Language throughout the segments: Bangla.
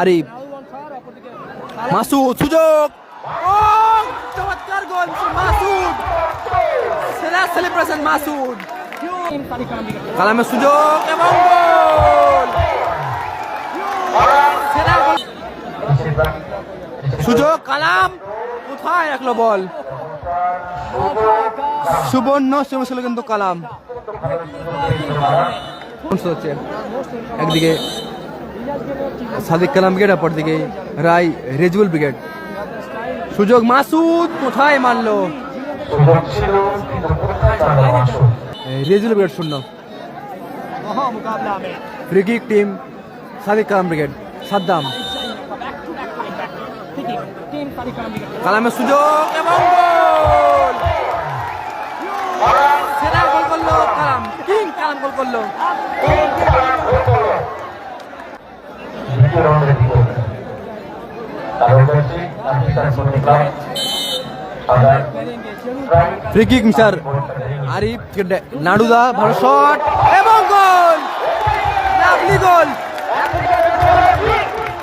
আরিফ। মাসুদ সুযোগ। চমৎকার গোল মাসুদ। সেরা সেলিব্রেশন মাসুদ। কালামের সুযোগ এবং গোল। সেরা সুযোগ কালাম। কোথায় রাখল বল? সুবর্ণ ছিল কিন্তু কালাম। হচ্ছে। একদিকে সাদিক কালাম ব্রিগেড অপর দিকে রায় রেজুল ব্রিগেড। সুযোগ মাসুদ কোথায় মারলো? রেজুল ব্রিগেড শূন্য। Free kick team Sadiq Kalam brigade, Saddam. কালামের সুযোগ এবং গোল! সেরা গোল করল কালাম। কিং কালাম গোল করল। দ্বিতীয় রাউন্ডে কি করবে তারপর হচ্ছে Pakistan football club other free kick mister Arif নাড়ুদা ভালো শট এবং গোল লাভলি গোল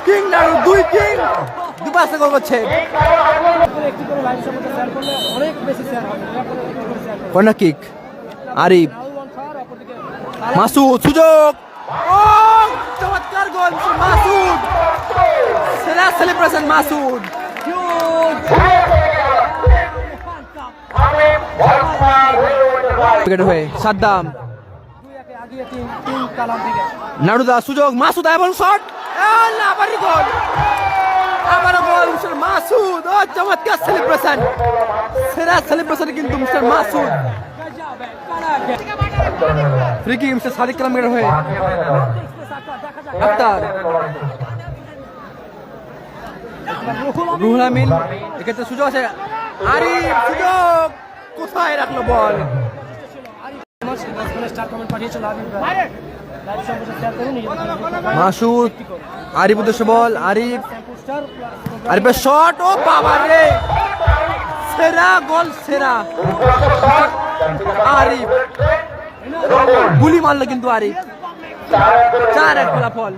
কিং নাড়ু দুই কিং দুপাশে গোল করছে। Corner kick Arif. মাসুদ সুযোগ! ও চমৎকার গোল মাসুদ। সেরা সেলিব্রেশন মাসুদ। উইকেট হয়ে সাদ্দাম। নাড়ুদা সুযোগ মাসুদ এবং শট আবারই গোল। আবারও গোল মিস্টার মাসুদ। ও চমৎকার সেলিব্রেশন সেরা সেলিব্রেশন কিন্তু mister Masud. Free kick mister Sadiq Kalam wicket হয়ে। আক্তার। রুহুল আমিন এক্ষেত্রে সুযোগ আছে। আরিফ সুযোগ। কোথায় রাখল বল? মাসুদ আরিফ উদ্দেশ্য বল। আরিফ আরিফের শট ও বাবা রে। সেরা গোল সেরা। আরিফ। গুলি মারলো কিন্তু আরিফ। চার এক ফলাফল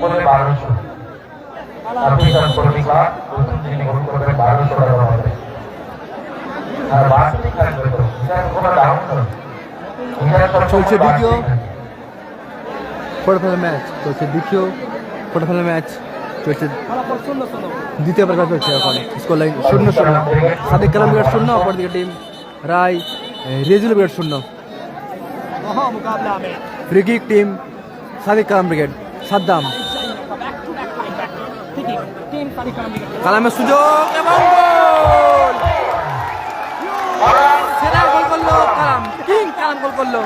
গোল বারোশো। আফ্রিকান যিনি করবেন বারোশো টাকা হবে। আর তো চলছে দ্বিতীয়। ম্যাচ চলছে দ্বিতীয়। কোয়ার্টার ম্যাচ চলছে দ্বিতীয় প্রকার চলছে এখন। স্কোর লাইন শূন্য শূন্য। সাদিক কালাম বিরাট শূন্য, অপরদিকে টিম রায় রেজুল বিরাট শূন্য। Free kick team Sadiq Kalam brigade Saddam. কালামের সুযোগ এবং গোল! সেরা গোল করল কালাম গোল করল।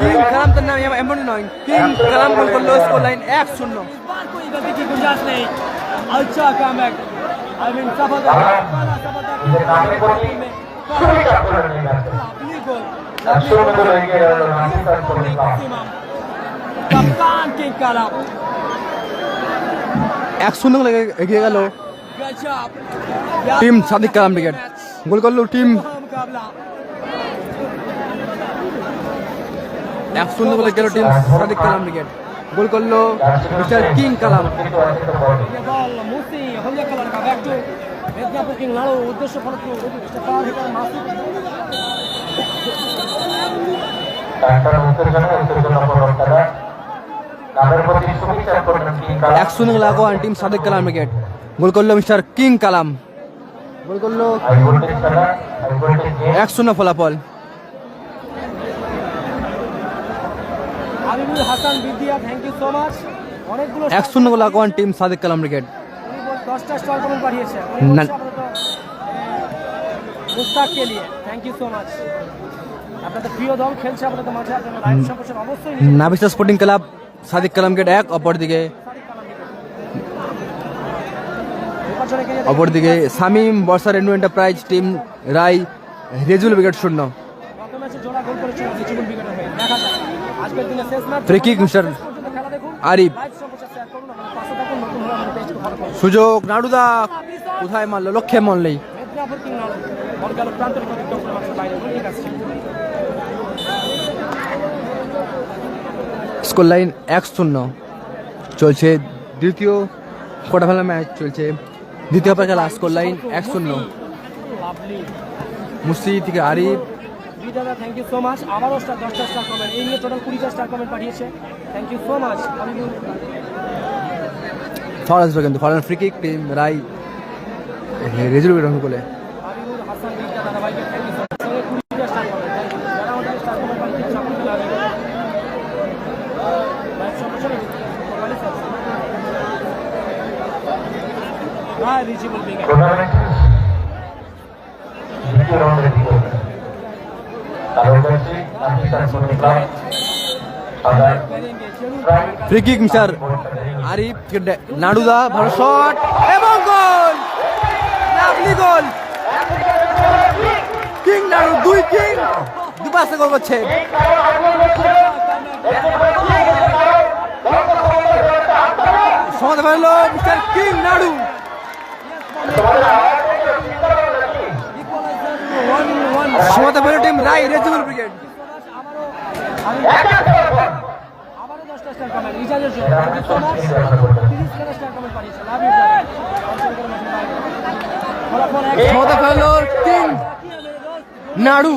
কিং কালাম তার নাম এমন নয়। কিং কালাম গোল করল স্কোর লাইন এক শূন্য। আচ্ছা কাম এক আই মিন সাফাদা এক শূন্য এগিয়ে গেল। Team Sadiq Kalam cricket goal করল টিম এক শূন্য বলে টিম সাদিক কালাম গোল করল কিং কালাম। এক শূন্য team Sadiq Kalam wicket goal করল মিস্টার কিং কালাম। গোল করল। এক শূন্য ফলাফল Hasan Bidiya thank you so much অনেকগুলো এক শূন্য গোলে টিম সাদিক কালাম দশটা স্টল কমেন্ট পাঠিয়েছে। না- মুস্তাককে নিয়ে। থ্যাংক ইউ সো মাচ আপনাদের প্রিয় দল খেলছে আপনাদের মাঝে আপনাদের লাইভ সম্প্রচার অবশ্যই Nabista sporting club Sadiq Kalam brigade এক অপরদিকে নির্বাচনে গিয়ে অপরদিকে Shamim Barsha Renu enterprise team Rai Rezul brigade শূন্য। মিস্টার আরিফ। সুযোগ নাড়ুদা কোথায় মারলো? লক্ষ্যে মারলেই। স্কোর লাইন এক শূন্য। চলছে দ্বিতীয় কোয়ার্টার ফাইনাল ম্যাচ চলছে দ্বিতীয় পাশে লাস্ট স্কোর লাইন এক শূন্য মুসি থেকে আরিফ। দাদা থ্যাংক ইউ সো মাচ আবারও স্টার দশটা স্টার কমেন্ট এই নিয়ে টোটাল কুড়িটা স্টার কমেন্ট পাঠিয়েছে। Thank you so much Habibul. কিন্তু free kick team Rai Rezul বলে হাবিবুল হাসান বিদ্যা দাদা ভাইকে থ্যাংক ইউ সো মাচ সঙ্গে কুড়িটা স্টার কমেন্ট থ্যাংক ইউ যারা আমাদের স্টার কমেন্ট পাঠিয়েছে সকলকে লাভ লাইভ সম্প্রচার হ্যাঁ রিচিবল বিগ দ্বিতীয় রাউন্ডের দ্বিতীয় ম্যাচ। তারপর রয়েছে Pakistan football club free kick mister Arif নাড়ুদা ভালো শট এবং গোল লাভলি গোল কিং নাড়ু দুই কিং দুপাশে গোল করছে। সমাধান মিস্টার কিং নাড়ু। সমাধান হলো টিম রাই রেজিবল ব্রিগেড। আবারও দশটা স্টার কমেন্ট রিচার্জের জন্য থ্যাংক ইউ সো মাচ তিরিশ খানা স্টার কমেন্ট পাঠিয়েছে। লাভ ইউ ফলাফল এক। সমাধান হলো কিং নাড়ু।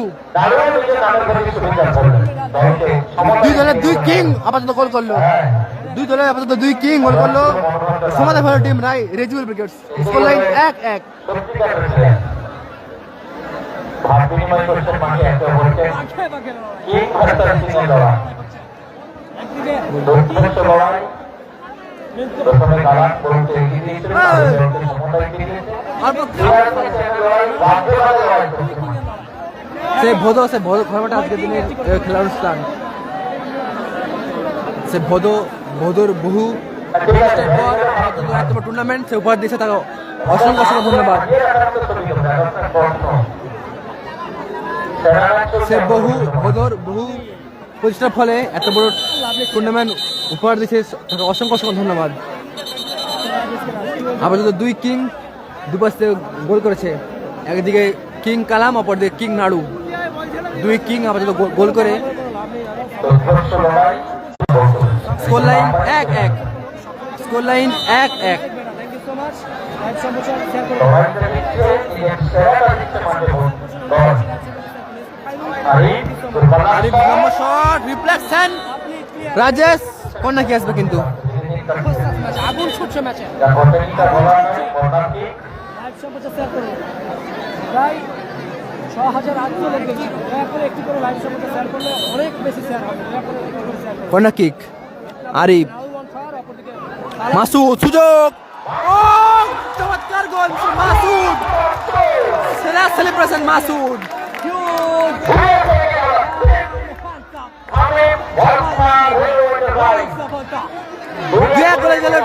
দুই দলের দুই কিং আপাতত গোল করল। দুই দলের আপাতত দুই কিং গোল করল। সমাধান হলো team, Rai Rezibul brigade scoreline এক এক। সে ভোদ সে ভোদ ঘটনাটা আজকের দিনের খেলার অনুষ্ঠান। সে ভোদ ভোদর বহু টুর্নামেন্ট সে উপহার দিয়েছে তাকে অসংখ্য অসংখ্য ধন্যবাদ। সে বহু ভোদর বহু প্রচেষ্টার ফলে এত বড় টুর্নামেন্ট উপহার দিয়েছে তাকে অসংখ্য অসংখ্য ধন্যবাদ। আপাতত দুই কিং দুপাশ থেকে গোল করেছে। একদিকে কিং কালাম অপরদিকে কিং নাড়ু। দুই কিং আপাতত গোল করে। স্কোর লাইন এক এক। স্কোর লাইন এক এক। রাজেশ কন্যা কি আসবে কিন্তু? ম্যাচ আগুন ছুটছে ম্যাচে। লাইভ সম্প্রচার শেয়ার করুন প্রায় ছ হাজার আটশো লেগে দয়া করে একটি করে লাইভ সম্প্রচার শেয়ার করলে অনেক বেশি শেয়ার হবে। দয়া করে একটি করে শেয়ার করুন কিক আরিফ। মাসুদ, সুযোগ। চমৎকার গোল, মাসুদ। সেরা celebration Masud.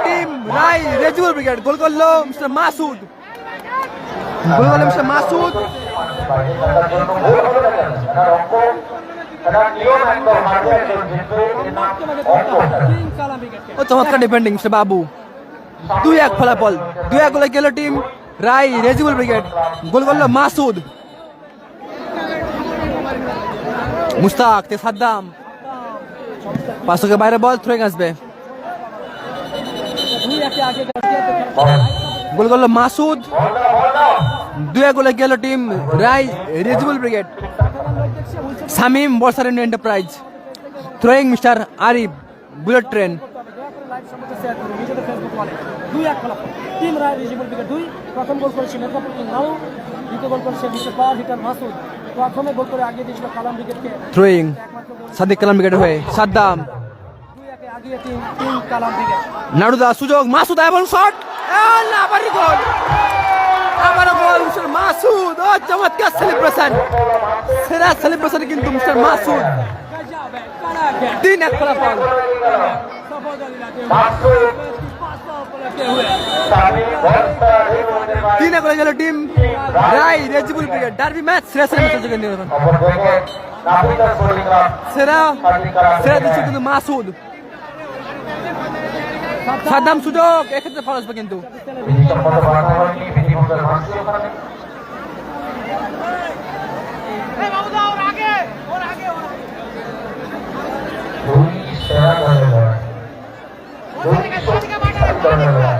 Team, Rai Rezual brigade. Goal করল মিস্টার মাসুদ। গোল করল মিস্টার মাসুদ। ও, চমৎকার ডিফেন্ডিং মিস্টার বাবু দুই এক ফলাফল। দুই এক গোলে গেল টিম রাই রেজিবল ব্রিগেড গোল করল মাসুদ। মুস্তাক তে সাদ্দাম পাঁচশোকে বাইরে বল থ্রোয়িং আসবে। গোল করল মাসুদ। এক গোলে গেল team Rai রেজিবল brigade. Shamim বর্ষারেন enterprise. Throwing mister Arif bullet train. দয়া করে লাইভ সম্প্রচার শেয়ার করুন নিজেদের ফেসবুক ওয়ালে দুই এক ফলাফল টিম রায় রিজিবল উইকেট দুই। প্রথম গোল করেছে মেদিনীপুর কিং দ্বিতীয় গোল করেছে বিশ্বের পাওয়ার হিটার মাসুদ। প্রথমে গোল করে আগিয়ে দিয়েছিল কালাম উইকেটকে থ্রোয়িং সাদিক কালাম ব্রিগেড হয়ে সাদ্দাম। নাড়ুদা সুযোগ মাসুদ এবং শট। গোল। আমার গোল মিস্টার মাসুদ। ও, চমৎকার সেলিব্রেশন সেরা সেলিব্রেশন কিন্তু মিস্টার মাসুদ। তিন এক ফলাফল তিন এক গেল team Rai Rezibul brigade derby match, সেরা সেলিব্রেশন যোগে সেরা সেরা দিচ্ছে কিন্তু মাসুদ। সাদ্দাম সুযোগ এক্ষেত্রে ফল কিন্তু।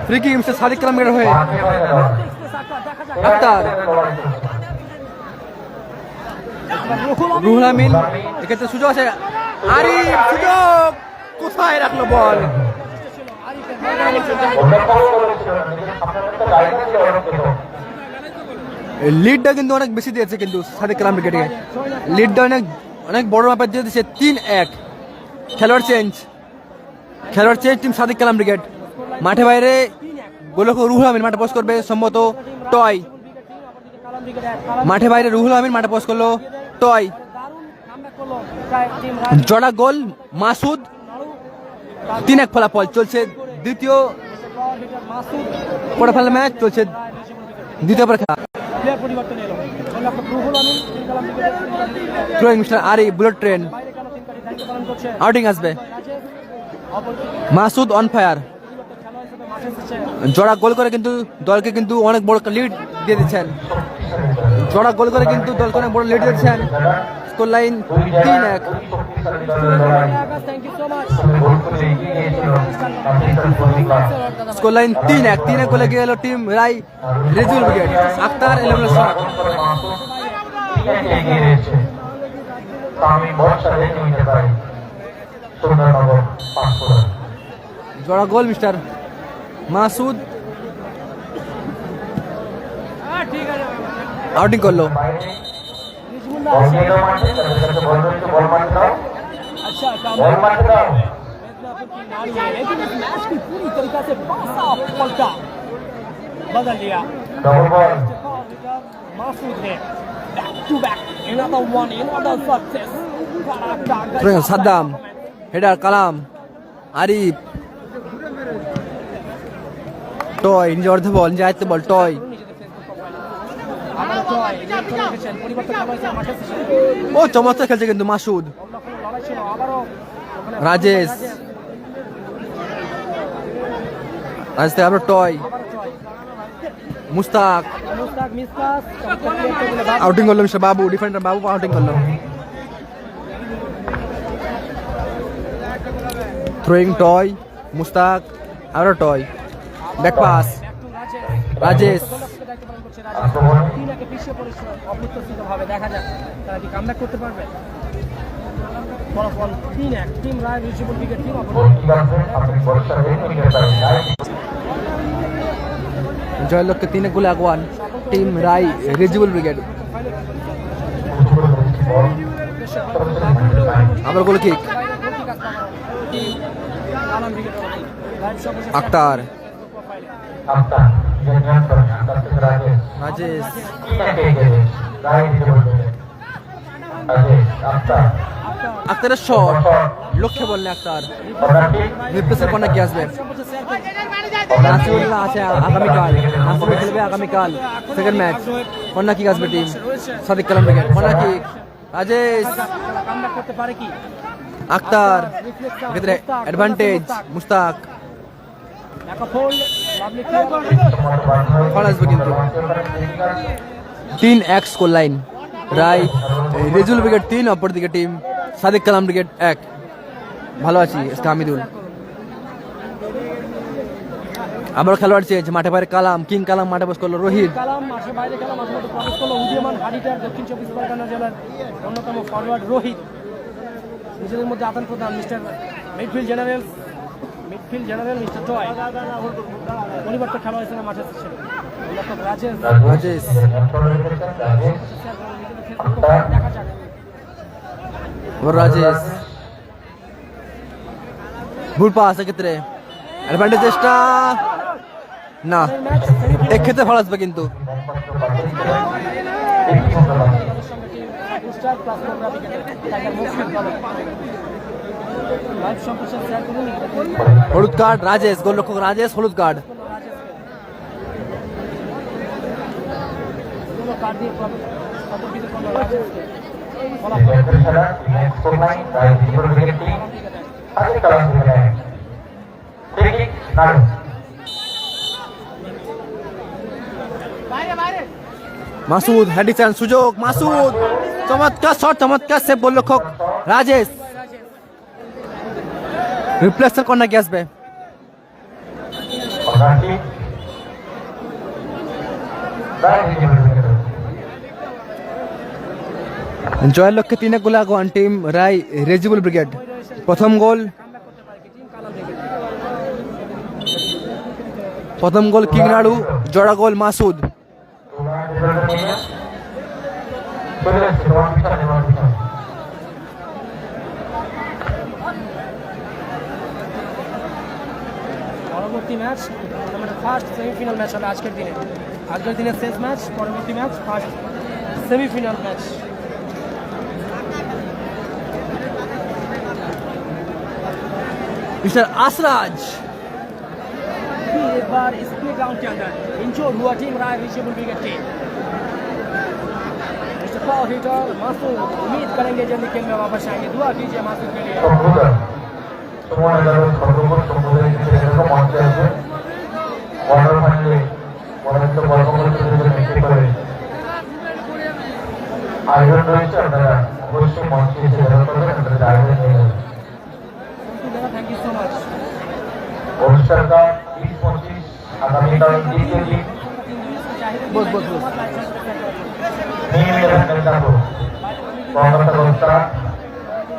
ফ্রি কালাম হয়ে। আক্তার। রুহুল আমিন, এক্ষেত্রে সুযোগ আছে। আরিফ, সুযোগ। কোথায় রাখল বল? লিডটা কিন্তু অনেক বেশি দিয়েছে কিন্তু সাদিক কালাম ক্রিকেটে লিডটা অনেক অনেক বড় ব্যাপার দিয়ে দিয়েছে তিন এক। খেলোয়াড় চেঞ্জ খেলোয়াড় change team Sadiq Kalam cricket মাঠে বাইরে গোলক রুহুল আমিন মাঠে পোস্ট করবে, সম্ভবত টয়। মাঠে বাইরে রুহুল আমিন মাঠে পোস্ট করল, টয়। জড়া গোল মাসুদ। তিন এক ফলাফল চলছে দ্বিতীয় কোয়ার্টার ম্যাচ চলছে দ্বিতীয় পরীক্ষা throwing mister Ari bullet train outing আসবে। মাসুদ অন ফায়ার জোড়া গোল করে কিন্তু দলকে কিন্তু অনেক বড় লিড দিয়ে দিচ্ছেন। জোড়া গোল করে কিন্তু দলকে অনেক বড় লিড দিচ্ছেন। স্কোর লাইন তিন এক। স্কোর লাইন তিন এক তিন গোলে গিয়ে গেল টিম রাই রেজুল উইকেট আক্তার পাঁচপুরা জোড়া গোল মিস্টার মাসুদ আউটিং করল। বাইরে রিজমুল্লাহ বল দিয়ে দাও মাঠে তাদের কাছে বল রয়েছে বল মাঠে দাও अच्छा काम বল মাঠে দাও मिदनापुर की नारी है लेकिन इस मैच की पूरी तरीका से पासा पलटा बदल लिया ডবল বল मासूद ने back to back another one another success throwing Saddam header Kalam Arif toy নিজে অর্ধ বল নিজে আয়ত্তে বল টয় ও চমৎকার খেলছে কিন্তু মাসুদ। রাজেশ। রাজেশ থেকে আবার টয়। মুস্তাক। আউটিং করল mister Babu defender Babu outing করল। থ্রোয়িং টয় মুস্তাক আরও টয় ব্যাক পাস রাজেশ। রাজেশ আক্রমণ তিন একে পিছিয়ে পড়েছে অপ্রত্যাশিত দেখা যাক তারা কি কামব্যাক করতে পারবে। ফলাফল তিন এক টিম রায় রিচিবল উইকেট টিম জয়লক্ষ্যে তিনে গোলে টিম রাই রেজিবল ব্রিগেড আবার গোল কিক আক্তার। আক্তার। থেকে রাজেশ কি আক্তারের শট লক্ষ্যে বললে আক্তার রিপ্লেসের কর্নার কি আসবে? নাসিরুল্লাহ আছে আগামীকাল নাসির খেলবে আগামীকাল সেকেন্ড ম্যাচ কন্যা কিক আসবে টিম সাদিক কালাম ব্রিগেড কন্যা কিক রাজেশ। কি আক্তার। এক্ষেত্রে অ্যাডভান্টেজ মুস্তাক তিন এক স্কোর লাইন রাই রেজুল ব্রিগেড তিন অপরদিকে টিম সাদিক কালাম ব্রিগেড এক। ভালো আছি এসকে হামিদুল। আবার খেলোয়াড় চেয়েছে, মাঠে বাইরে কালাম, কিং কালাম মাঠে বস করল, রোহিত। রোহিত। নিজেদের মধ্যে আদান প্রদান mister midfield general midfield general mister Toy পরিবর্তন খেলা মাঠে রাজেশ। রাজেশ। রাজেশ। ভুল পাস এক্ষেত্রে। অ্যাডভান্টেজ চেষ্টা। না এক্ষেত্রে ফল আসবে কিন্তু। টাইগার হলুদ কার্ড, রাজেশ, গোলরক্ষক রাজেশ, হলুদ কার্ড। মাসুদ হ্যাডি চান সুযোগ, মাসুদ। চমৎকার শট চমৎকার সেভ গোলরক্ষক রাজেশ। রিপ্লেসের কর্নার কি আসবে কর্নারটি রায় রিজেবল উইকেট জয়ের লক্ষ্যে তিন এক গোলে আগুয়ান টিম রাই রেজিবল ব্রিগেড প্রথম গোল প্রথম গোল কিংনাড়ু জোড়া গোল মাসুদ পরবর্তী ম্যাচ টুর্নামেন্টের ফার্স্ট সেমিফাইনাল ম্যাচ হবে আজকের দিনে আজকের দিনের শেষ ম্যাচ পরবর্তী match first semifinal match mister Asraj फिर एक बार इस प्ले ग्राउंड के अंदर इंचोर हुआ टीम राय reachable wicket team mister power hitter Masood उम्मीद करेंगे जल्दी खेल में वापस आएंगे दुआ कीजिए मासूद के लिए সুমন এগারো খড়গপুর সম্প্রদায়ের কিছু এগারো মঞ্চে আছে কোয়ার্টার ফাইনালে মনোনীত বর্গমূল প্রতিযোগিতা ভিত্তি করে আয়োজন রয়েছে, আপনারা অবশ্যই মঞ্চে এসে দেখা করবেন, আপনাদের আয়োজন নিয়ে যাবেন। অনুষ্ঠানটা বিশ পঁচিশ আগামীকাল দ্বিতীয় দিন। নীল এবং মেদিনীপুর কলকাতা।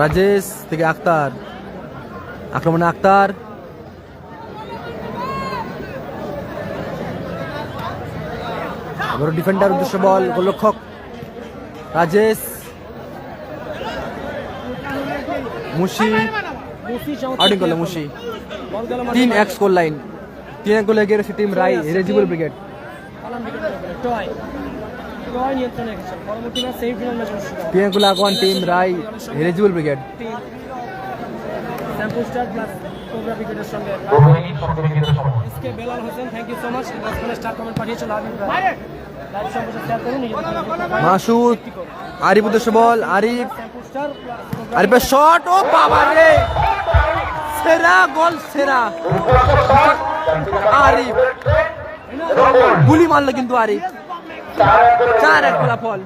রাজেশ থেকে আক্তার। আক্রমণে আক্তার। ডিফেন্ডার উদ্দেশ্য বল, গোলরক্ষক রাজেশ। মুশি। আউটিং করল মুশি। তিন এক স্কোর লাইন তিন এক গোলে রয়েছে টিম রাই রেজিবল ব্রিগেড গোলে আগুয়ান team Rai রেজিবল brigade team star plus cobra উইকেটের সঙ্গে। SK Belal Hossain thank you so much দশখানে star comment Masud Arif উদ্দেশ্য বল আরিফ। আরিফের শট ও বাবা রে! সেরা গোল সেরা। আরিফ। গুলি মারলো কিন্তু আরিফ। চার এক ফলাফল